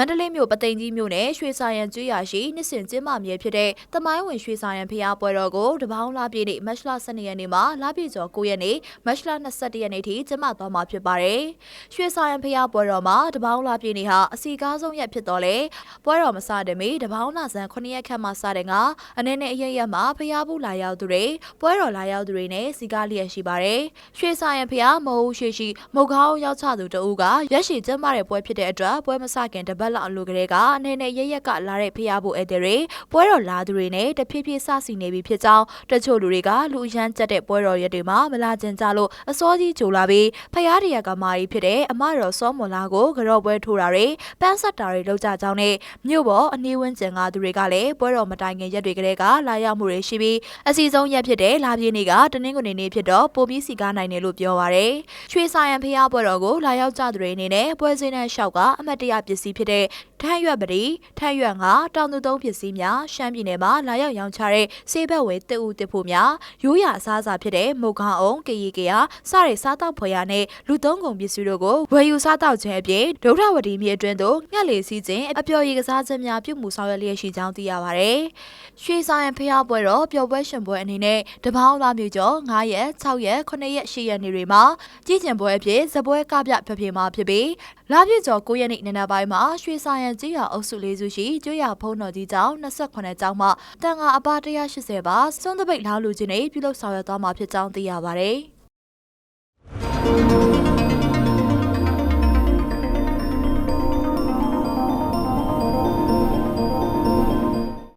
မန္တလေးမြို့ပသိမ်ကြီးမြို့နယ်ရွှေစာရန်ကျွော်ရှိနှစ်စဉ်ကျင်းပမြဲဖြစ်တဲ့တမိုင်းဝင်ရွှေစာရန်ဖျားပွဲတော်ကိုတပေါင်းလပြည့်နေ့မတ်လ12ရက်နေ့မှာလပြည့်ကျော်9ရက်နေ့မတ်လ21ရက်နေ့ထိကျင်းပသွားမှာဖြစ်ပါတယ်။ရွှေစာရန်ဖျားပွဲတော်မှာတပေါင်းလပြည့်နေ့ဟာအစီကားဆုံးရက်ဖြစ်တော်လေပွဲတော်မစတဲ့မီတပေါင်းလဆန်း9ရက်ခန့်မှစတဲ့ကအနေနဲ့အရရက်မှာဖျားဘူးလာရောက်သူတွေပွဲတော်လာရောက်သူတွေနဲ့စီကားလျက်ရှိပါတယ်။ရွှေစာရန်ဖျားမဟုတ်ရွှေရှိမုတ်ကောင်းရောက်ချသူတဦးကရက်ရှိကျင်းပတဲ့ပွဲဖြစ်တဲ့အတွက်ပွဲမစခင်တပတ်လောက်အလိုကလေးကအနေနဲ့ရရက်ကလာတဲ့ဖျားဖို့ဧည့်သည်တွေပွဲတော်လာသူတွေနဲ့တဖြည်းဖြည်းစစီနေပြီဖြစ်ကြောင်းတချို့လူတွေကလူအရန်ကျက်တဲ့ပွဲတော်ရက်တွေမှာမလာကျင်ကြလို့အစောကြီးကြိုလာပြီးဖျားတရကမာရီဖြစ်တဲ့အမတော်စောမွန်လာကိုကြော့ပွဲထိုးတာတွေပန်းဆက်တာတွေလုပ်ကြကြောင်းနဲ့မြို့ပေါ်အနီးဝန်းကျင်ကသူတွေကလည်းပွဲတော်မတိုင်ခင်ရက်တွေကလေးကလာရောက်မှုတွေရှိပြီးအစီဆုံးရက်ဖြစ်တဲ့လာပြည့်နေ့ကတနင်္ဂနွေနေ့ဖြစ်တော့ပိုပြီးစီကားနိုင်တယ်လို့ပြောပါရယ်ရွှေဆိုင်ရန်ဖျားပွဲတော်ကိုလာရောက်ကြသူတွေအနေနဲ့ပွဲစင်းတဲ့ရှောက်ကအမတ်တရပစ္စည်းဖြစ်တဲ့ထမ်းရွက်ပတိထမ်းရွက်ငါတောင်သူသုံးပစ္စည်းများရှမ်းပြည်နယ်မှာလာရောက်ရောင်းချတဲ့စေဘက်ဝဲတစ်ဦးတစ်ဖို့များရိုးရာအစားအစာဖြစ်တဲ့မုတ်ခေါင်းအောင်ကရီကရစတဲ့စားတောက်ဖွယ်ရနဲ့လူသုံးကုန်ပစ္စည်းတို့ကိုဝယ်ယူစားတောက်ခြင်းအပြင်ဒုထဝတီမြေအတွင်းသို့ငှက်လေစီးခြင်းအပျော်ရည်ကစားခြင်းများပြုမှုဆောင်ရွက်လျက်ရှိကြောင်းသိရပါတယ်။ရွှေဆိုင်ဖျားပွဲတော်ပျော်ပွဲရှင်ပွဲအနေနဲ့တပေါင်းသားမျိုးကျော်9ရက်6ရက်9ရက်10ရက်နေ့တွေမှာကြည်ကျင်ပွဲအဖြစ်ဇပွဲကပြဖျဖေမှာဖြစ်ပြီး လာပြည့်ကျော်9ရက်နေ့နံနက်ပိုင်းမှာရွှေဆိုင်ရန်ကြီးရအုပ်စုလေးစုရှိကျွရဖုံးတော်ကြီးကျောင်း28ကျောင်းမှတန်ခါအပါ180ပါစွန်းတပိတ်လာလူချင်းတွေပြုလုပ်ဆောင်ရွက်သွားမှာဖြစ်ကြောင်းသိရပါတယ်။